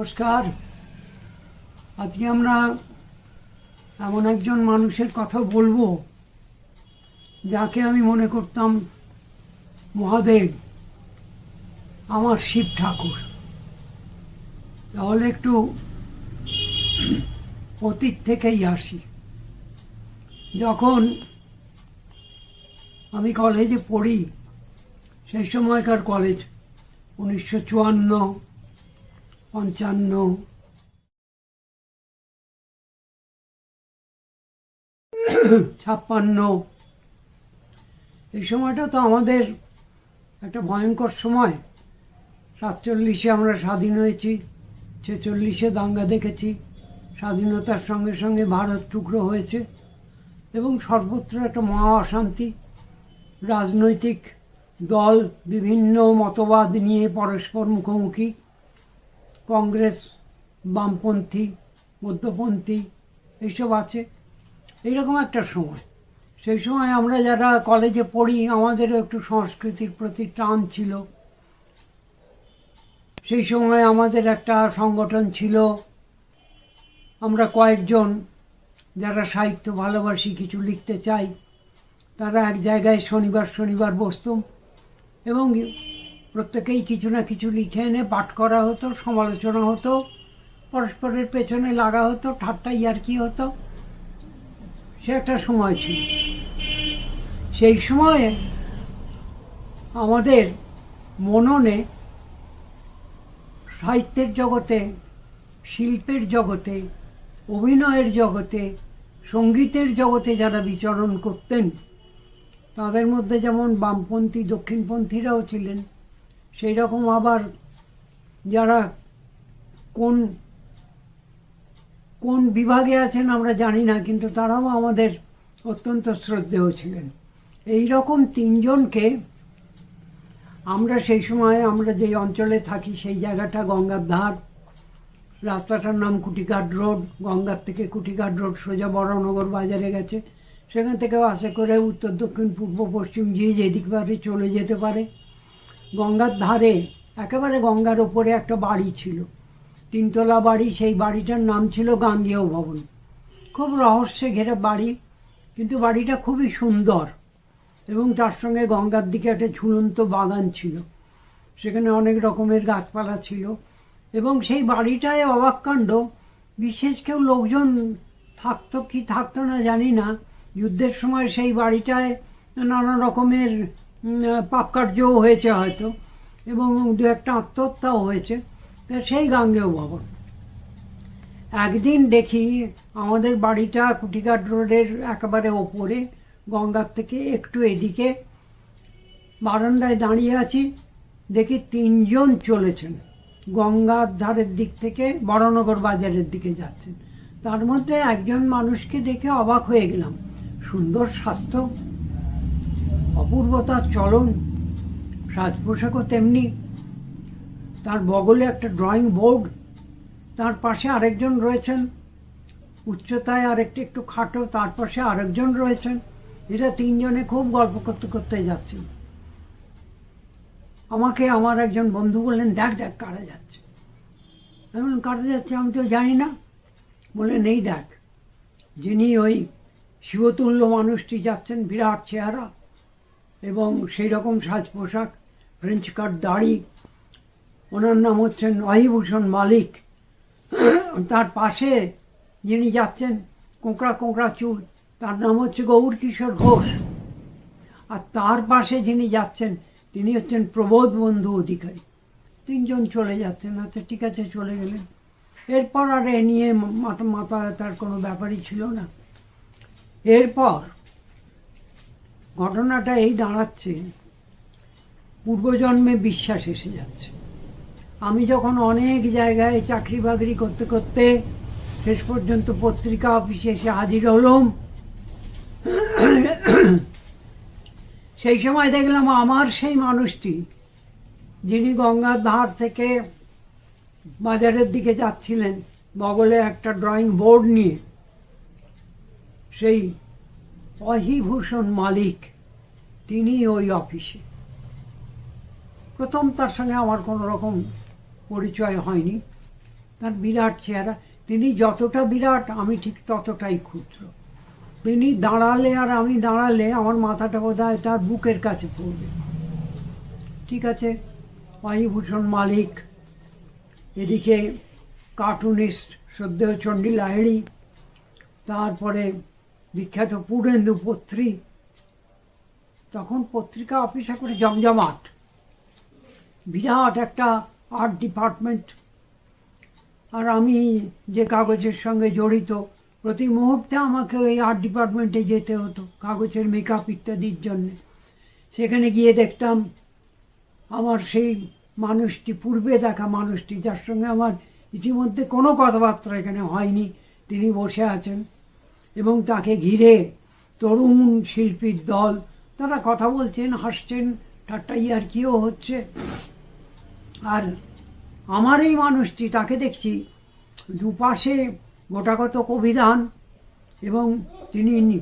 নমস্কার। আজকে আমরা এমন একজন মানুষের কথা বলব, যাকে আমি মনে করতাম মহাদেব, আমার শিব ঠাকুর। তাহলে একটু অতীত থেকেই আসি। যখন আমি কলেজে পড়ি, সেই সময়কার কলেজ, উনিশশো চুয়ান্ন পঞ্চান্ন। ছাপ্পান্ন। এই সময়টা তো আমাদের একটা ভয়ঙ্কর সময়। সাতচল্লিশে আমরা স্বাধীন হয়েছি, ছেচল্লিশে দাঙ্গা দেখেছি, স্বাধীনতার সঙ্গে সঙ্গে ভারত টুকরো হয়েছে এবং সর্বত্র একটা মহা অশান্তি। রাজনৈতিক দল বিভিন্ন মতবাদ নিয়ে পরস্পর মুখোমুখি। কংগ্রেস, বামপন্থী, মধ্যপন্থী, এইসব আছে। এইরকম একটা সময়। সেই সময় আমরা যারা কলেজে পড়ি, আমাদেরও একটু সংস্কৃতির প্রতি টান ছিল। সেই সময় আমাদের একটা সংগঠন ছিল। আমরা কয়েকজন যারা সাহিত্য ভালোবাসি, কিছু লিখতে চাই, তারা এক জায়গায় শনিবার শনিবার বসতুম এবং প্রত্যেকেই কিছু না কিছু লিখে এনে পাঠ করা হতো, সমালোচনা হতো, পরস্পরের পেছনে লাগা হতো, ঠাট্টা ইয়ার্কি হতো। সে একটা সময় ছিল। সেই সময়ে আমাদের মননে সাহিত্যের জগতে, শিল্পের জগতে, অভিনয়ের জগতে, সঙ্গীতের জগতে যারা বিচরণ করতেন, তাদের মধ্যে যেমন বামপন্থী, দক্ষিণপন্থীরাও ছিলেন। সেই রকম আবার যারা কোন কোন বিভাগে আছেন আমরা জানি না, কিন্তু তারাও আমাদের অত্যন্ত শ্রদ্ধেয় ছিলেন। এই রকম তিনজনকে আমরা সেই সময় আমরা যেই অঞ্চলে থাকি, সেই জায়গাটা গঙ্গার ধার, রাস্তাটার নাম কুটিঘাট রোড, গঙ্গার থেকে কুটিঘাট রোড সোজা বড়নগর বাজারে গেছে। সেখান থেকে বাসে করে উত্তর, দক্ষিণ, পূর্ব, পশ্চিম, যে যেদিক পারে চলে যেতে পারে। গঙ্গার ধারে, একেবারে গঙ্গার ওপরে একটা বাড়ি ছিল। তিনতলা বাড়ি, সেই বাড়িটার নাম ছিল গাঙ্গেয় ভবন। খুব রহস্যে ঘেরা বাড়ি, কিন্তু বাড়িটা খুবই সুন্দর। এবং তার সঙ্গে গঙ্গার দিকে একটা ঝুলন্ত বাগান ছিল। সেখানে অনেক রকমের গাছপালা ছিল। এবং সেই বাড়িটায় অবাক কাণ্ড বিশেষ কেউ লোকজন থাকতো কি থাকতো না জানি না। যুদ্ধের সময় সেই বাড়িটায় নানা রকমের পাপকার্যও হয়েছে হয়তো, এবং দু একটা আত্মহত্যাও হয়েছে। সেই গাঙ্গেয় ভবন। একদিন দেখি আমাদের বাড়িটা কুটিঘাট রোডের একেবারে ওপরে, গঙ্গার থেকে একটু এদিকে। বারান্দায় দাঁড়িয়ে আছি, দেখি তিনজন চলেছেন। গঙ্গার ধারের দিক থেকে বড়নগর বাজারের দিকে যাচ্ছেন। তার মধ্যে একজন মানুষকে দেখে অবাক হয়ে গেলাম। সুন্দর স্বাস্থ্য অপূর্বতার চলন সাজ পোশাকও তেমনি। তার বগলে একটা ড্রয়িং বোর্ড। তার পাশে আরেকজন রয়েছেন। উচ্চতায় আরেকটি একটু খাটো, তার পাশে আরেকজন রয়েছেন। এরা তিনজনে খুব গল্প করতে করতে যাচ্ছেন। আমাকে আমার একজন বন্ধু বললেন, দেখ দেখ, কারা যাচ্ছে? বললাম, কারা যাচ্ছে আমি তো জানি না। বলে নেই দেখ, যিনি ওই শিবতুল্য মানুষটি যাচ্ছেন, বিরাট চেহারা। এবং সেই রকম সাজ পোশাক ফ্রেঞ্চ কাট দাড়ি, ওনার নাম হচ্ছেন অহিভূষণ মালিক। তার পাশে যিনি যাচ্ছেন, কোঁকড়া কোঁকড়া চুল, তার নাম হচ্ছে গৌর কিশোর ঘোষ। আর তার পাশে যিনি যাচ্ছেন, তিনি হচ্ছেন প্রবোধ বন্ধু অধিকারী। তিনজন চলে যাচ্ছেন আচ্ছা ঠিক আছে, চলে গেলেন। এরপর আর এ নিয়ে মাথা মাথা তার কোনো ব্যাপারই ছিল না। এরপর ঘটনাটা এই দাঁড়াচ্ছে। পূর্বজন্মে বিশ্বাস এসে যাচ্ছে। আমি যখন অনেক জায়গায় চাকরি বাকরি করতে করতে শেষ পর্যন্ত পত্রিকা অফিসে এসে হাজির হলাম। সেই সময় দেখলাম আমার সেই মানুষটি, যিনি গঙ্গার ধার থেকে বাজারের দিকে যাচ্ছিলেন, বগলে একটা ড্রয়িং বোর্ড নিয়ে। সেই অহিভূষণ মালিক, তিনি ওই অফিসে। প্রথম তার সঙ্গে আমার কোনো রকম পরিচয় হয়নি। তার বিরাট চেহারা, তিনি যতটা বিরাট, আমি ঠিক ততটাই ক্ষুদ্র। তিনি দাঁড়ালে আর আমি দাঁড়ালে আমার মাথাটা বোধ হয় তার বুকের কাছে পড়বে। ঠিক আছে বায়ুভূষণ মালিক, এদিকে কার্টুনিস্ট শ্রদ্ধেয় চণ্ডী লাহিড়ি তারপরে বিখ্যাত পুরেন্দু পত্রী। তখন পত্রিকা অফিসে করে জমজমাট। বিরাট একটা আর্ট ডিপার্টমেন্ট। আর আমি যে কাগজের সঙ্গে জড়িত, প্রতি মুহূর্তে আমাকে ওই আর্ট ডিপার্টমেন্টে যেতে হতো, কাগজের মেকআপ ইত্যাদির জন্যে। সেখানে গিয়ে দেখতাম, আমার সেই মানুষটি, পূর্বে দেখা মানুষটি, যার সঙ্গে আমার ইতিমধ্যে কোনো কথাবার্তা এখানে হয়নি। তিনি বসে আছেন। এবং তাকে ঘিরে তরুণ শিল্পীর দল, তারা কথা বলছেন, হাসছেন ঠাট্টা ইয়ার্কিও হচ্ছে। আর আমার এই মানুষটি, তাকে দেখছি, দুপাশে গোটাগত কবিধান এবং তিনি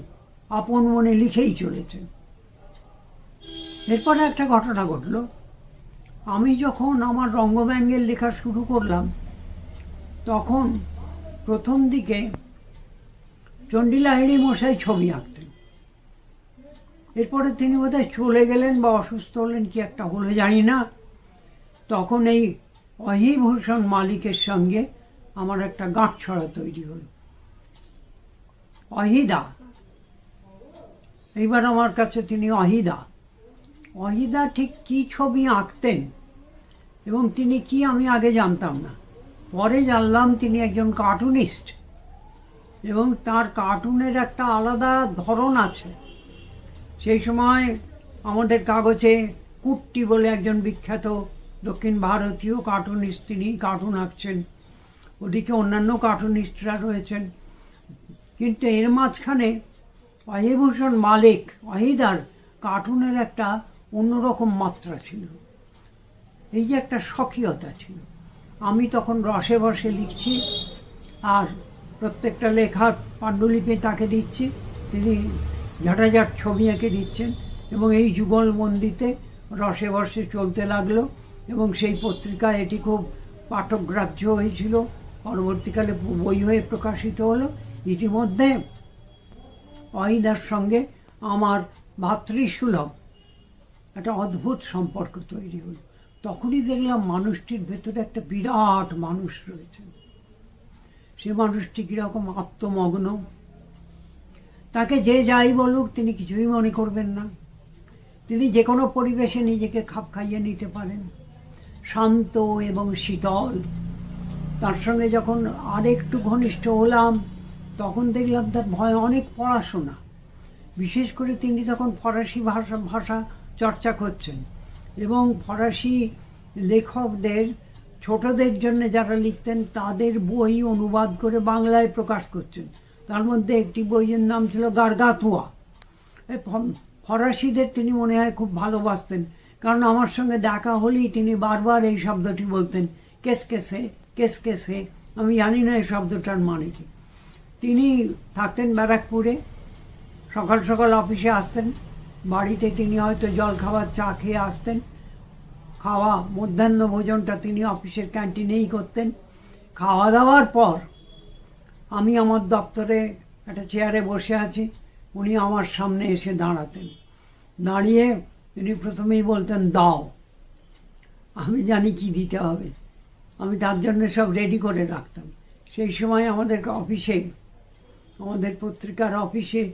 আপন মনে লিখেই চলেছেন। এরপরে একটা ঘটনা ঘটলো। আমি যখন আমার রঙ্গব্যঙ্গের লেখা শুরু করলাম, তখন প্রথম দিকে চণ্ডীলাহিড়ি মশাই ছবি আঁকতেন। এরপরে তিনি বোধহয় চলে গেলেন বা অসুস্থ হলেন কি একটা হলো জানি না। তখন এই অহিভূষণ মালিকের সঙ্গে আমার একটা গাঁটছড়া তৈরি হলো। অহিদা। এইবার আমার কাছে তিনি অহিদা। অহিদা ঠিক কি ছবি আঁকতেন এবং তিনি কি আমি আগে জানতাম না। পরে জানলাম তিনি একজন কার্টুনিস্ট। এবং তার কার্টুনের একটা আলাদা ধরন আছে। সেই সময় আমাদের কাগজে কুট্টি বলে একজন বিখ্যাত দক্ষিণ ভারতীয় কার্টুনিস্ট, তিনি কার্টুন আঁকছেন। ওদিকে অন্যান্য কার্টুনিস্টরা রয়েছেন। কিন্তু এর মাঝখানে অহিভূষণ মালিক, অহিদার কার্টুনের একটা অন্যরকম মাত্রা ছিল। এই যে একটা স্বকীয়তা ছিল। আমি তখন রসে বসে লিখছি, আর প্রত্যেকটা লেখার পাণ্ডুলিপি তাকে দিচ্ছি। তিনি ঝাঁটাঝাট ছবি এঁকে দিচ্ছেন এবং এই যুগলবন্দিতে রসে বসে চলতে লাগল এবং সেই পত্রিকায় এটি খুব পাঠকগ্রাহ্য হয়েছিল। পরবর্তীকালে বই হয়ে প্রকাশিত হলো। ইতিমধ্যে অহিদার সঙ্গে আমার ভাতৃসুলভ একটা অদ্ভুত সম্পর্ক তৈরি হলো। তখনই দেখলাম মানুষটির ভেতরে একটা বিরাট মানুষ রয়েছে সে মানুষটি কীরকম আত্মমগ্ন? তাকে যে যাই বলুক, তিনি কিছুই মনে করবেন না। তিনি যে কোনো পরিবেশে নিজেকে খাপ খাইয়ে নিতে পারেন। শান্ত এবং শীতল। তার সঙ্গে যখন আরেকটু ঘনিষ্ঠ হলাম, তখন দেখলাম তার ভয় অনেক পড়াশোনা। বিশেষ করে তিনি তখন ফরাসি ভাষা ভাষা চর্চা করছেন এবং ফরাসি লেখকদের ছোটদের জন্য যারা লিখতেন, তাদের বই অনুবাদ করে বাংলায় প্রকাশ করছেন তার মধ্যে একটি বইয়ের নাম ছিল গার্গাতুয়া। ফরাসিদের তিনি মনে হয় খুব ভালোবাসতেন। কারণ আমার সঙ্গে দেখা হলেই তিনি বারবার এই শব্দটি বলতেন, কেস কেসে কেস কেসে আমি জানি না এই শব্দটার মানে কি। তিনি থাকতেন ব্যারাকপুরে। সকাল সকাল অফিসে আসতেন। বাড়িতে তিনি হয়তো জল খাবার চা খেয়ে আসতেন। খাওয়া, মধ্যাহ্ন ভোজনটা তিনি অফিসের ক্যান্টিনেই করতেন। খাওয়া দাওয়ার পর আমি আমার দপ্তরে একটা চেয়ারে বসে আছি, উনি আমার সামনে এসে দাঁড়াতেন। দাঁড়িয়ে তিনি প্রথমেই বলতেন, দাও। আমি জানি কি দিতে হবে। আমি তার জন্য সব রেডি করে রাখতাম। সেই সময় আমাদের অফিসে, আমাদের পত্রিকার অফিসে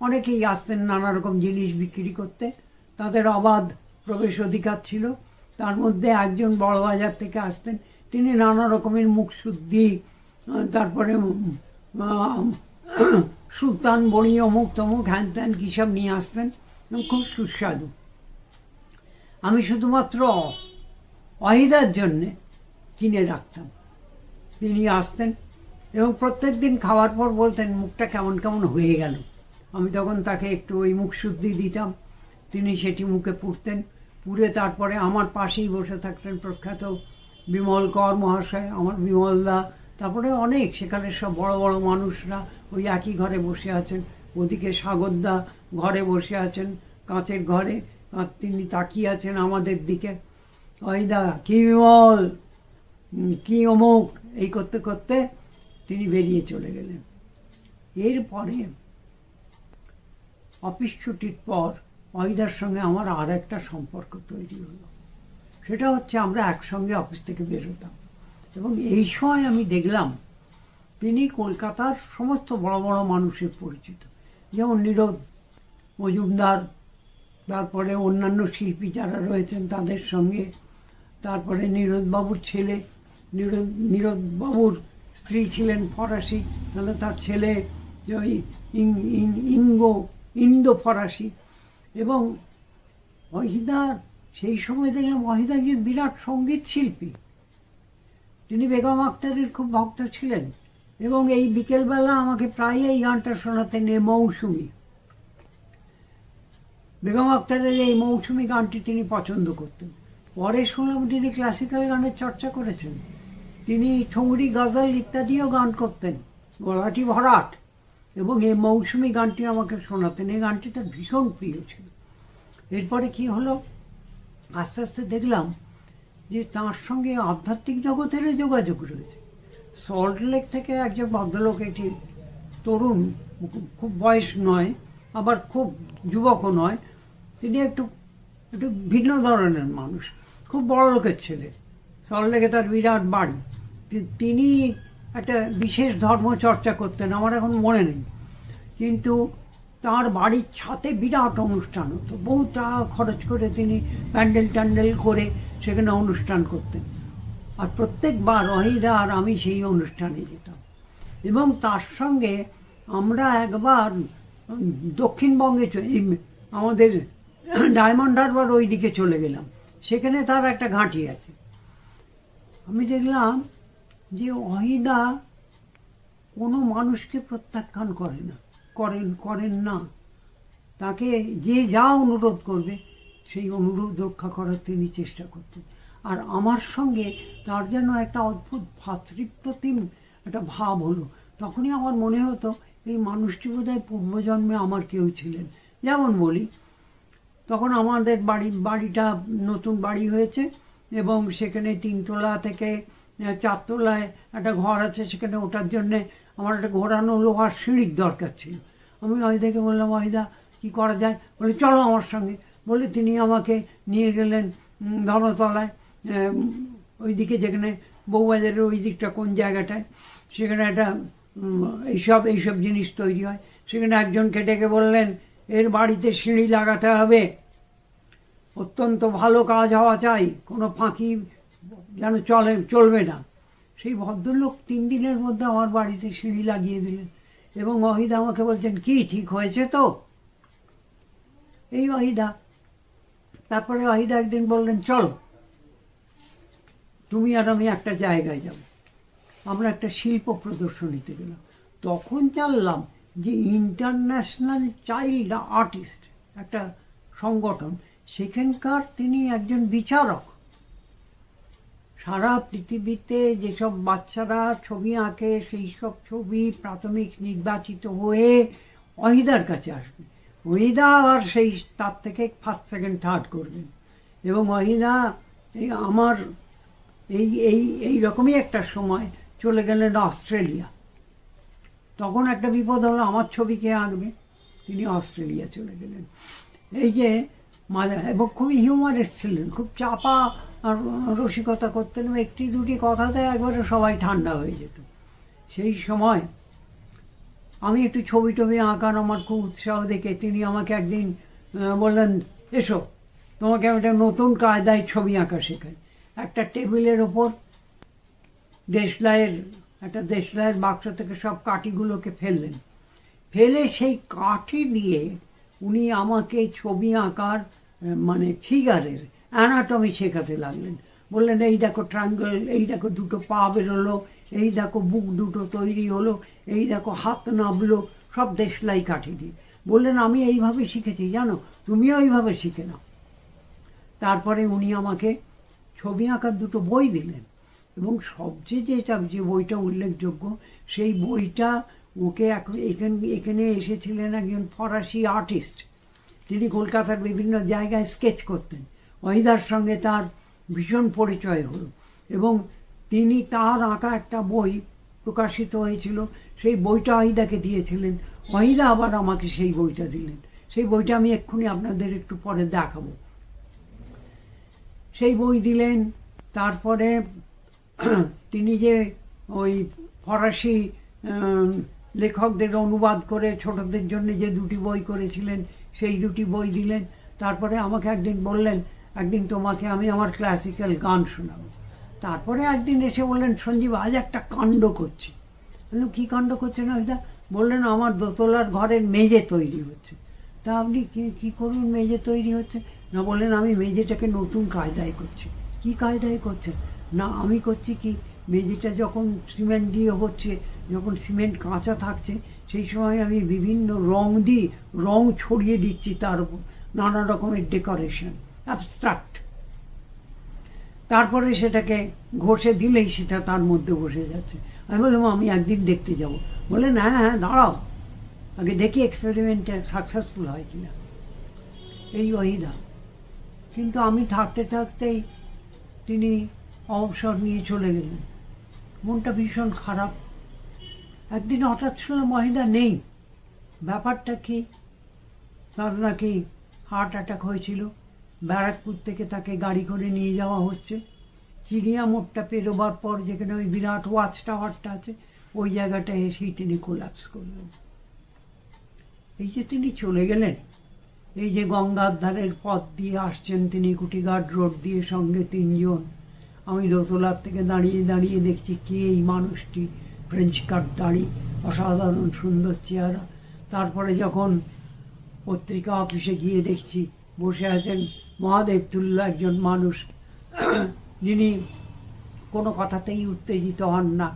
অনেকেই আসতেন নানা রকম জিনিস বিক্রি করতে। তাদের অবাধ প্রবেশ অধিকার ছিল। তার মধ্যে একজন বড় বাজার থেকে আসতেন। তিনি নানা রকমের মুখ শুদ্ধি তারপরে সুলতান বড়ি অমুক তমুক, হ্যান ত্যান কী সব নিয়ে আসতেন। খুব সুস্বাদু। আমি শুধুমাত্র অহিদার জন্যে কিনে রাখতাম। তিনি আসতেন এবং প্রত্যেক দিন খাওয়ার পর বলতেন, মুখটা কেমন কেমন হয়ে গেল। আমি তখন তাকে একটু ওই মুখ শুদ্ধি দিতাম। তিনি সেটি মুখে পুড়তেন। পুড়ে তারপরে আমার পাশেই বসে থাকতেন প্রখ্যাত বিমল কর মহাশয়, আমার বিমলদা, তারপরে অনেক, সেখানে সব বড় বড় মানুষরা ওই একই ঘরে বসে আছেন। ওদিকে সাগরদা ঘরে বসে আছেন, কাঁচের ঘরে তিনি তাকিয়ে আছেন আমাদের দিকে। ওই দা, কি বিমল? কি অমুক? এই করতে করতে তিনি বেরিয়ে চলে গেলেন। এরপরে অফিস ছুটির পর অহিদার সঙ্গে আমার আর একটা সম্পর্ক তৈরি হলো। সেটা হচ্ছে আমরা একসঙ্গে অফিস থেকে বেরোতাম এবং এই সময় আমি দেখলাম, তিনি কলকাতার সমস্ত বড় বড় মানুষের পরিচিত। যেমন নীরদ মজুমদার, তারপরে অন্যান্য শিল্পী যারা রয়েছেন তাদের সঙ্গে, তারপরে নীরদবাবুর ছেলে, নীরদ, নীরদবাবুর স্ত্রী ছিলেন ফরাসি, তাহলে তার ছেলে ওই ইঙ্গো, ইন্দো ফরাসি এবং অহিদা সেই সময় দেখলাম অহিদা একজন বিরাট সংগীত শিল্পী। তিনি বেগম আক্তারের খুব ভক্ত ছিলেন এবং এই বিকেলবেলা আমাকে প্রায় এই গানটা শোনাতেন এ মৌসুমি। বেগম আক্তারের এই মৌসুমি গানটি তিনি পছন্দ করতেন। পরে শুনলাম তিনি ক্লাসিক্যাল গানের চর্চা করেছেন। তিনি ঠুংরি, গজল ইত্যাদিও গান করতেন। গলাটি ভরাট। এবং এই মৌসুমি গানটি আমাকে শোনাতেন। এই গানটি তার ভীষণ প্রিয় ছিল। এরপরে কি হলো? আস্তে আস্তে দেখলাম যে তার সঙ্গে আধ্যাত্মিক জগতেরও যোগাযোগ রয়েছে। সল্টলেক থেকে একজন ভদ্রলোক, এটি তরুণ, খুব বয়স নয়, আবার খুব যুবকও নয়, তিনি একটু একটু ভিন্ন ধরনের মানুষ, খুব বড় লোকের ছেলে সল্টলেকে তার বিরাট বাড়ি। তিনি একটা বিশেষ ধর্ম চর্চা করতেন, আমার এখন মনে নেই। কিন্তু তার বাড়ির ছাতে বিরাট অনুষ্ঠান হতো। বহু টাকা খরচ করে তিনি প্যান্ডেল ট্যান্ডেল করে সেখানে অনুষ্ঠান করতেন। আর প্রত্যেকবার অহিদা আর আমি সেই অনুষ্ঠানে যেতাম। এবং তার সঙ্গে আমরা একবার দক্ষিণবঙ্গে আমাদের ডায়মন্ড হারবার ওই দিকে চলে গেলাম। সেখানে তার একটা ঘাঁটি আছে। আমি দেখলাম যে অহিদা কোনো মানুষকে প্রত্যাখ্যান করে না, করেন করেন না। তাকে যে যা অনুরোধ করবে, সেই অনুরোধ রক্ষা করার তিনি চেষ্টা করতেন আর আমার সঙ্গে তার যেন একটা অদ্ভুত ভাতৃপ্রতিম একটা ভাব হলো। তখনই আমার মনে হতো, এই মানুষটি বোধহয় পূর্বজন্মে আমার কেউ ছিলেন। যেমন বলি, তখন আমাদের বাড়ি, বাড়িটা নতুন বাড়ি হয়েছে এবং সেখানে তিনতলা থেকে চারতলায় একটা ঘর আছে, সেখানে ওঠার জন্যে আমার একটা ঘোরানো লোহার সিঁড়ির দরকার ছিল। আমি অহিদাকে বললাম, অহিদা, কী করা যায়? বলে, চলো আমার সঙ্গে। বলে, তিনি আমাকে নিয়ে গেলেন ধর্মতলায় ওইদিকে যেখানে বউবাজারের ওই দিকটা কোন জায়গাটায়, সেখানে একটা এইসব এইসব জিনিস তৈরি হয়। সেখানে একজনকে ডেকে বললেন, এর বাড়িতে সিঁড়ি লাগাতে হবে। অত্যন্ত ভালো কাজ হওয়া চাই, কোনো ফাঁকি যেন চলে, চলবে না। সেই ভদ্রলোক তিন দিনের মধ্যে আমার বাড়িতে সিঁড়ি লাগিয়ে দিলেন এবং অহিদা আমাকে বলছেন, কি, ঠিক হয়েছে তো? এই অহিদা, তারপরে অহিদা একদিন বললেন, চলো, তুমি আর আমি একটা জায়গায় যাব। আমরা একটা শিল্প প্রদর্শনীতে গেলাম। তখন জানলাম যে ইন্টারন্যাশনাল চাইল্ড আর্টিস্ট একটা সংগঠন, সেখানকার তিনি একজন বিচারক। সারা পৃথিবীতে যেসব বাচ্চারা ছবি আঁকে সেই সব ছবি প্রাথমিক নির্বাচিত হয়ে অহিদার কাছে আসবে। অহিদা আর সেই, তার থেকে ফার্স্ট সেকেন্ড থার্ড করবেন এবং অহিদা, এই আমার, এই এই এই রকমই একটা সময় চলে গেলেন অস্ট্রেলিয়া। তখন একটা বিপদ হলো, আমার ছবি কে আঁকবে? তিনি অস্ট্রেলিয়া চলে গেলেন। এই যে মাঝে এবং খুবই হিউমারেস ছিলেন, খুব চাপা আর রসিকতা করতেন একটি দুটি কথাতে একবারে সবাই ঠান্ডা হয়ে যেত। সেই সময় আমি একটু ছবি টবি আঁকার আমার খুব উৎসাহ দেখে তিনি আমাকে একদিন বললেন, এসো, তোমাকে আমি একটা নতুন কায়দায় ছবি আঁকা শেখাই। একটা টেবিলের ওপর দেশলাইয়ের, একটা দেশলাইয়ের বাক্স থেকে সব কাঠিগুলোকে ফেললেন। ফেলে সেই কাঠি দিয়ে উনি আমাকে ছবি আঁকার মানে ফিগারের অ্যানাটমি শেখাতে লাগলেন। বললেন, এই দেখো ট্রাঙ্গল এই দেখো দুটো পা বেরোলো, এই দেখো বুক দুটো তৈরি হলো, এই দেখো হাত নাবলো, সব দেশলাই কাঠি দিয়ে। বললেন, আমি এইভাবে শিখেছি, জানো? তুমিও এইভাবে শিখে নাও। তারপরে উনি আমাকে ছবি আঁকার দুটো বই দিলেন এবং সবচেয়ে যেটা যে বইটা উল্লেখযোগ্য, সেই বইটা ওকে এখন এখানে এখানে এসেছিলেন একজন ফরাসি আর্টিস্ট তিনি কলকাতার বিভিন্ন জায়গায় স্কেচ করতেন। ওহিদার সঙ্গে তার ভীষণ পরিচয় হলো এবং তিনি তার আঁকা একটা বই প্রকাশিত হয়েছিল, সেই বইটা অহিদাকে দিয়েছিলেন। অহিদা আবার আমাকে সেই বইটা দিলেন। সেই বইটা আমি এক্ষুনি আপনাদের একটু পরে দেখাবো। সেই বই দিলেন, তারপরে তিনি যে ওই ফরাসি লেখকদের অনুবাদ করে ছোটদের জন্য যে দুটি বই করেছিলেন, সেই দুটি বই দিলেন। তারপরে আমাকে একদিন বললেন একদিন তোমাকে আমি আমার ক্লাসিক্যাল গান শোনাবো। তারপরে একদিন এসে বললেন, সঞ্জীব, আজ একটা কাণ্ড করছি। বললাম কী কাণ্ড করছেন ওইটা? বললেন, আমার দোতলার ঘরের মেজে তৈরি হচ্ছে। তা আপনি কি, কী করুন মেজে তৈরি হচ্ছে? না বললেন, আমি মেজেটাকে নতুন কায়দায় করছি। কি কায়দায় করছেন? না, আমি করছি কি? মেঝেটা যখন সিমেন্ট দিয়ে হচ্ছে, যখন সিমেন্ট কাঁচা থাকছে, সেই সময় আমি বিভিন্ন রং দিয়ে, রং ছড়িয়ে দিচ্ছি তার উপর, নানা রকমের ডেকোরেশন। অ্যাবস্ট্রাক্ট তারপরে সেটাকে ঘষে দিলেই সেটা তার মধ্যে বসে যাচ্ছে। আমি বললাম আমি একদিন দেখতে যাব। বললেন হ্যাঁ হ্যাঁ দাঁড়াও। আগে দেখি এক্সপেরিমেন্টটা সাকসেসফুল হয় কিনা। এই ওহিদা। কিন্তু আমি থাকতে থাকতেই তিনি অবসর নিয়ে চলে গেলেন। মনটা ভীষণ খারাপ। একদিন হঠাৎ শুনলাম মহিদা নেই। ব্যাপারটা কি? তার নাকি হার্ট অ্যাটাক হয়েছিল। ব্যারাকপুর থেকে তাকে গাড়ি করে নিয়ে যাওয়া হচ্ছে। চিড়িয়া মোড়টা পেরোবার পর যেখানে ওই বিরাট ওয়াচ টাওয়ারটা আছে, ওই জায়গাটায় এসেই তিনি কোলাপস করলেন। এই যে তিনি চলে গেলেন, এই যে গঙ্গার ধারের পথ দিয়ে আসছেন তিনি কুটিঘাট রোড দিয়ে সঙ্গে তিনজন। আমি দোতলার থেকে দাঁড়িয়ে দাঁড়িয়ে দেখছি কে এই মানুষটি। ফ্রেঞ্চ কাট দাড়ি, অসাধারণ সুন্দর চেহারা। তারপরে যখন পত্রিকা অফিসে গিয়ে দেখছি বসে আছেন মহাদেব তুল্য একজন মানুষ। যিনি কোনো কথাতেই উত্তেজিত হন না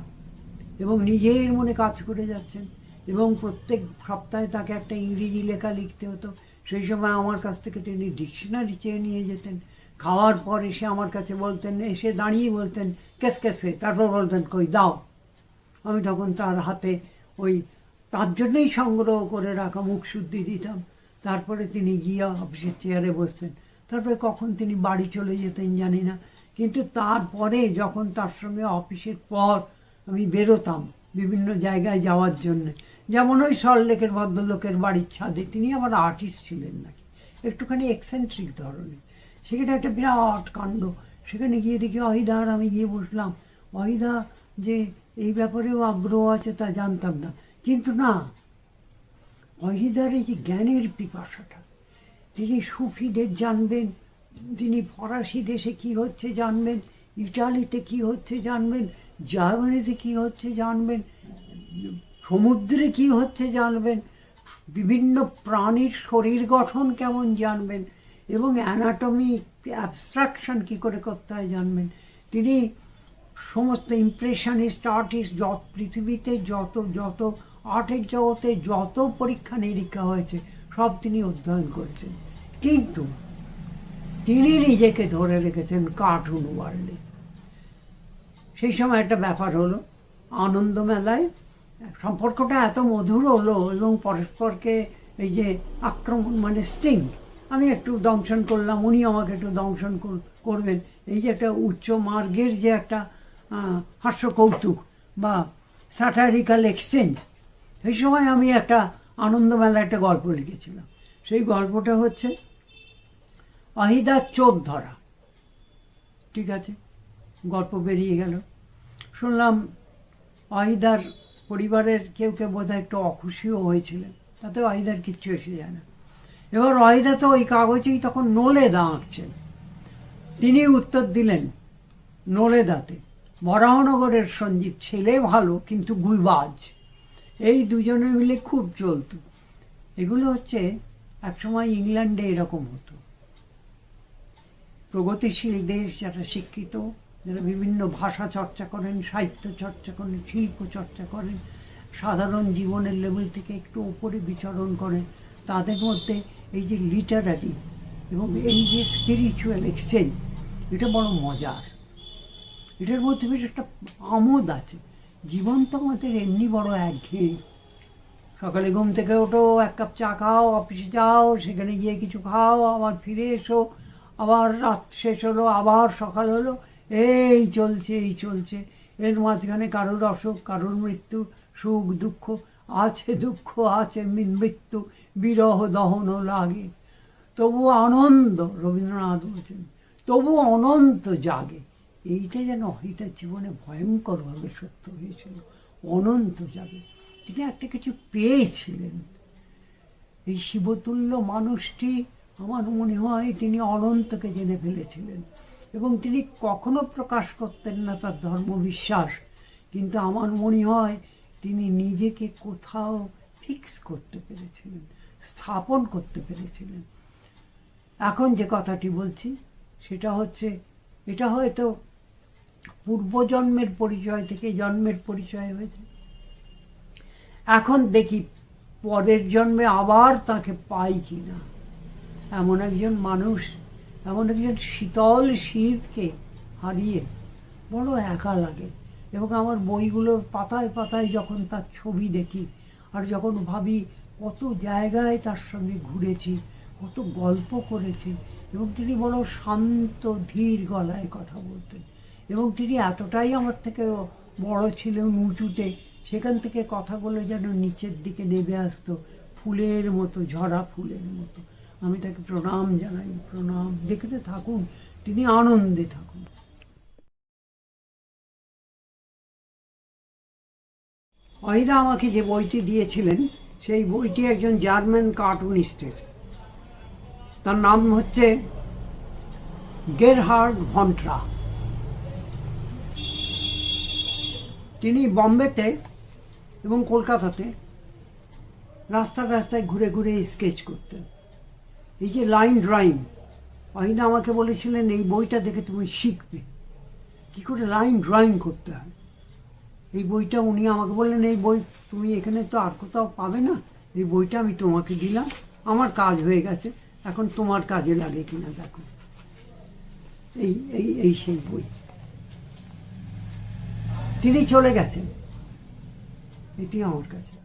এবং নিজের মনে কাজ করে যাচ্ছেন এবং প্রত্যেক সপ্তাহে তাকে একটা ইংরেজি লেখা লিখতে হতো। সেই সময় আমার কাছ থেকে তিনি ডিকশনারি চেয়ে নিয়ে যেতেন। খাওয়ার পর এসে আমার কাছে বলতেন, এসে দাঁড়িয়ে বলতেন, কেস, কেসে তারপর বলতেন, কই, দাও। আমি তখন তার হাতে ওই তার জন্যই সংগ্রহ করে রাখা মুখ শুদ্ধি দিতাম। তারপরে তিনি গিয়ে অফিসের চেয়ারে বসতেন। তারপরে কখন তিনি বাড়ি চলে যেতেন জানি না। কিন্তু তারপরে যখন তার সঙ্গে অফিসের পর আমি বেরোতাম বিভিন্ন জায়গায় যাওয়ার জন্য। যেমন ওই সল্টলেকের ভদ্রলোকের বাড়ির ছাদে, তিনি আবার আর্টিস্ট ছিলেন নাকি? একটুখানি এক্সেন্ট্রিক ধরনের। সেখানে একটা বিরাট কাণ্ড। সেখানে গিয়ে দেখি অহিদা আর আমি গিয়ে বসলাম। অহিদা যে এই ব্যাপারেও আগ্রহ আছে তা জানতাম না। কিন্তু না অহিদার এই যে জ্ঞানের পিপাসাটা। তিনি সুফিদের জানবেন, তিনি ফরাসি দেশে কি হচ্ছে জানবেন, ইটালিতে কি হচ্ছে জানবেন, জার্মানিতে কি হচ্ছে জানবেন, সমুদ্রে কি হচ্ছে জানবেন, বিভিন্ন প্রাণীর শরীর গঠন কেমন জানবেন এবং অ্যানাটমি অ্যাবস্ট্রাকশন কি করে করতে হয় জানবেন। তিনি সমস্ত ইমপ্রেশনিস্ট আর্টিস্ট যত পৃথিবীতে যত যত আর্টের জগতে যত পরীক্ষা নিরীক্ষা হয়েছে সব তিনি অধ্যয়ন করেছেন। কিন্তু তিনি নিজেকে ধরে রেখেছেন কার্টুন ওয়ার্ল্ডে। সেই সময় একটা ব্যাপার হলো আনন্দ মেলায় সম্পর্কটা এত মধুর হলো এবং পরস্পরকে এই যে আক্রমণ মানে স্টিং আমি একটু দংশন করলাম উনি আমাকে একটু দংশন কর- করবেন। এই যে একটা উচ্চ মার্গের যে একটা আহ, হাস্য কৌতুক বা স্যাটারিক্যাল এক্সচেঞ্জ সেই সময় আমি একটা আনন্দমেলা একটা গল্প লিখেছিলাম। সেই গল্পটা হচ্ছে, অহিদার চোখ ধরা। ঠিক আছে? গল্প বেরিয়ে গেল। শুনলাম অহিদার পরিবারের কেউ কেউ বোধহয় একটু অখুশিও হয়েছিলেন, তাতে অহিদার কিচ্ছু এসে যায় না। এবার অহিদা তো ওই কাগজেই তখন নোলেদা আঁকছেন। তিনি উত্তর দিলেন নোলেদাতে বরাহনগরের সঞ্জীব ছেলে ভালো, কিন্তু গুলবাজ। এই দুজনে মিলে খুব চলতো। এগুলো হচ্ছে একসময় ইংল্যান্ডে এরকম হতো। প্রগতিশীল দেশ যারা শিক্ষিত, যারা বিভিন্ন ভাষা চর্চা করেন, সাহিত্য চর্চা করেন, শিল্প চর্চা করেন, সাধারণ জীবনের লেভেল থেকে একটু উপরে বিচরণ করেন, তাদের মধ্যে এই যে লিটারারি এবং এই যে স্পিরিচুয়াল এক্সচেঞ্জ এটা বড় মজার। এটার মধ্যে বেশ একটা আমোদ আছে। জীবন তো আমাদের এমনি বড় একঘেয়ে। সকালে ঘুম থেকে ওঠো, এক কাপ চা খাও, অফিসে যাও, সেখানে গিয়ে কিছু খাও, আবার ফিরে এসো, আবার রাত শেষ হলো, আবার সকাল হলো, এই চলছে এই চলছে। এর মাঝখানে কারোর অসুখ, কারোর মৃত্যু, সুখ, দুঃখ, আছে দুঃখ, আছে মৃত্যু, বিরহ, দহন লাগে তবু আনন্দ রবীন্দ্রনাথ বলছেন, তবু অনন্ত জাগে। এইটা যেন অহিতার জীবনে ভয়ঙ্করভাবে সত্য হয়েছিল, অনন্ত যাবে। তিনি একটা কিছু পেয়েছিলেন। এই শিবতুল্য মানুষটি, আমার মনে হয় তিনি অনন্তকে জেনে ফেলেছিলেন। এবং তিনি কখনো প্রকাশ করতেন না তার ধর্মবিশ্বাস। কিন্তু আমার মনে হয় তিনি নিজেকে কোথাও ফিক্স করতে পেরেছিলেন, স্থাপন করতে পেরেছিলেন। এখন যে কথাটি বলছি, সেটা হচ্ছে, এটা হয়তো পূর্বজন্মের পরিচয় থেকে জন্মের পরিচয় হয়েছে। এখন দেখি পরের জন্মে আবার তাকে পাই কিনা। এমন একজন মানুষ, এমন একজন শীতল শিবকে হারিয়ে বড় একা লাগে। এবং আমার বইগুলোর পাতায় পাতায় যখন তার ছবি দেখি, আর যখন ভাবি কত জায়গায় তার সঙ্গে ঘুরেছি, কত গল্প করেছি, এবং তিনি বড় শান্ত, ধীর গলায় কথা বলতেন। এবং তিনি এতটাই আমার থেকে বড় ছিলেন উঁচুতে, সেখান থেকে কথাগুলো যেন নিচের দিকে নেমে আসতো, ফুলের মতো, ঝরা ফুলের মতো। আমি তাকে প্রণাম জানাই, প্রণাম। যেখানে থাকুন, তিনি আনন্দে থাকুন। অহিদা আমাকে যে বইটি দিয়েছিলেন, সেই বইটি একজন জার্মান কার্টুনিস্টের। তার নাম হচ্ছে গেরহার্ড ভন্ট্রা। তিনি বম্বেতে এবং কলকাতাতে রাস্তা রাস্তায় ঘুরে ঘুরে স্কেচ করতেন। এই যে লাইন ড্রয়িং অহিনা আমাকে বলেছিলেন, এই বইটা দেখে তুমি শিখবে। কী করে লাইন ড্রয়িং করতে হয়? এই বইটা উনি আমাকে বললেন, এই বই তুমি এখানে তো আর কোথাও পাবে না। এই বইটা আমি তোমাকে দিলাম। আমার কাজ হয়ে গেছে। এখন তোমার কাজে লাগে কিনা দেখো। এই এই এই সেই বই। তিনি চলে গেছেন। এটি আমার কাছে।